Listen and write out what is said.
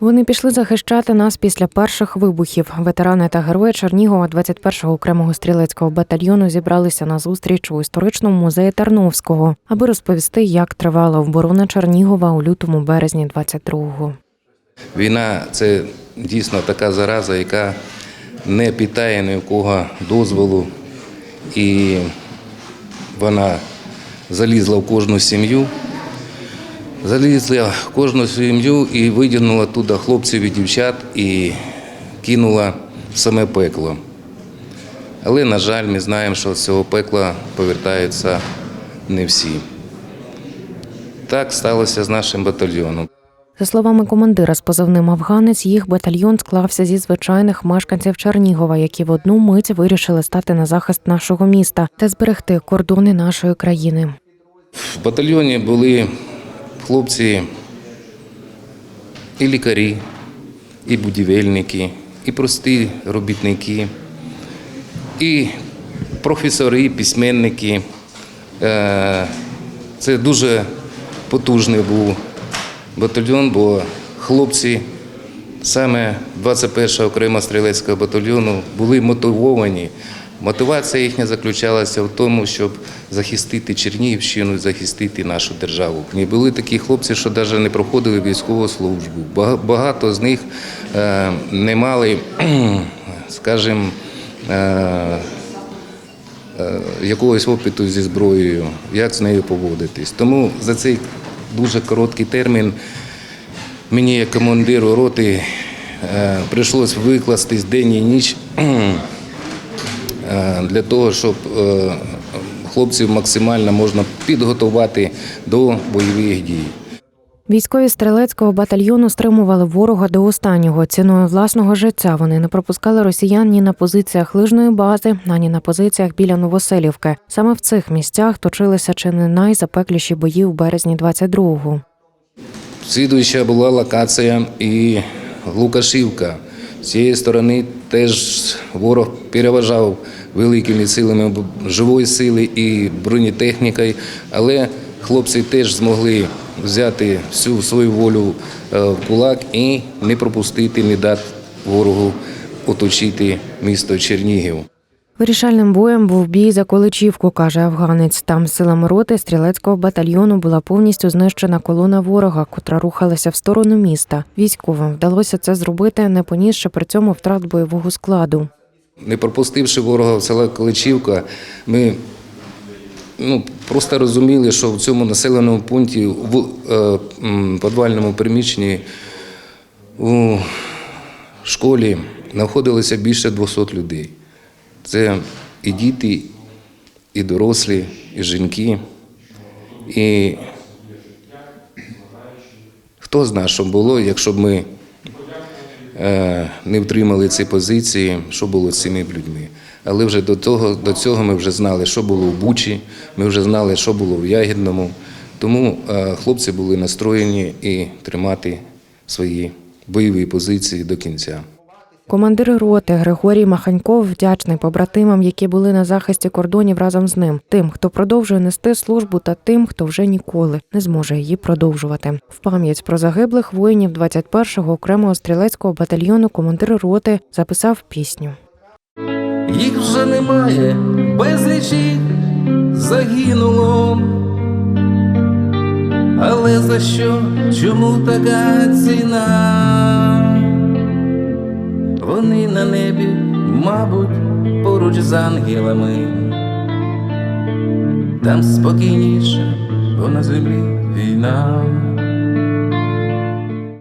Вони пішли захищати нас після перших вибухів. Ветерани та герої Чернігова 21-го окремого стрілецького батальйону зібралися на зустріч у історичному музеї Тарновського, аби розповісти, як тривала оборона Чернігова у лютому березні 22-го. Війна це дійсно така зараза, яка не питає ні у кого дозволу, і вона залізла в кожну сім'ю, залізла в кожну сім'ю і видягнула туди хлопців і дівчат і кинула в саме пекло. Але, на жаль, ми знаємо, що з цього пекла повертаються не всі. Так сталося з нашим батальйоном. За словами командира з позивним Афганець, їх батальйон склався зі звичайних мешканців Чернігова, які в одну мить вирішили стати на захист нашого міста та зберегти кордони нашої країни. В батальйоні були хлопці і лікарі, і будівельники, і прості робітники, і професори, і письменники. Е, Це дуже потужний був батальйон, бо хлопці саме 21 окрема стрілецького батальйону були мотивовані. Мотивація їхня заключалася в тому, щоб захистити Чернігівщину, захистити нашу державу. І були такі хлопці, що навіть не проходили військову службу. Багато з них е, не мали, скажімо, е, е, якогось опиту зі зброєю, як з нею поводитись. Тому за цей дуже короткий термін мені, як командиру роти, прийшлось викластись день і ніч для того, щоб е, хлопців максимально можна підготувати до бойових дій. Військові стрілецького батальйону стримували ворога до останнього. Ціною власного життя вони не пропускали росіян ні на позиціях лижної бази, ані на позиціях біля Новоселівки. Саме в цих місцях точилися чи не найзапекліші бої в березні 22-го. Слідуюча була локація і Лукашівка. З цієї сторони теж ворог переважав великими силами живої сили і бронетехнікою, але хлопці теж змогли взяти всю свою волю е, в кулак і не пропустити, не дати ворогу оточити місто Чернігів. Вирішальним боєм був бій за Количівку, каже афганець. Там силами роти стрілецького батальйону була повністю знищена колона ворога, котра рухалася в сторону міста. Військовим вдалося це зробити, не понісши при цьому втрат бойового складу. Не пропустивши ворога в село Количівка, ми ну, просто розуміли, що в цьому населеному пункті, в е, м, підвальному приміщенні у школі знаходилося більше 200 людей. Це і діти, і дорослі, і жінки. І хто знає, що було, якщо б ми не втримали ці позиції, що було з цими людьми. Але вже до того, до цього ми вже знали, що було в Бучі, ми вже знали, що було в Ягідному. Тому е, хлопці були настроєні і тримати свої бойові позиції до кінця. Командир роти Григорій Маханьков вдячний побратимам, які були на захисті кордонів разом з ним, тим, хто продовжує нести службу, та тим, хто вже ніколи не зможе її продовжувати. В пам'ять про загиблих воїнів 21-го окремого стрілецького батальйону командир роти записав пісню. Їх вже немає, безліч їх загинуло. Але за що? Чому така ціна? Вони на небі, мабуть, поруч з ангелами. Там спокійніше, бо на землі війна.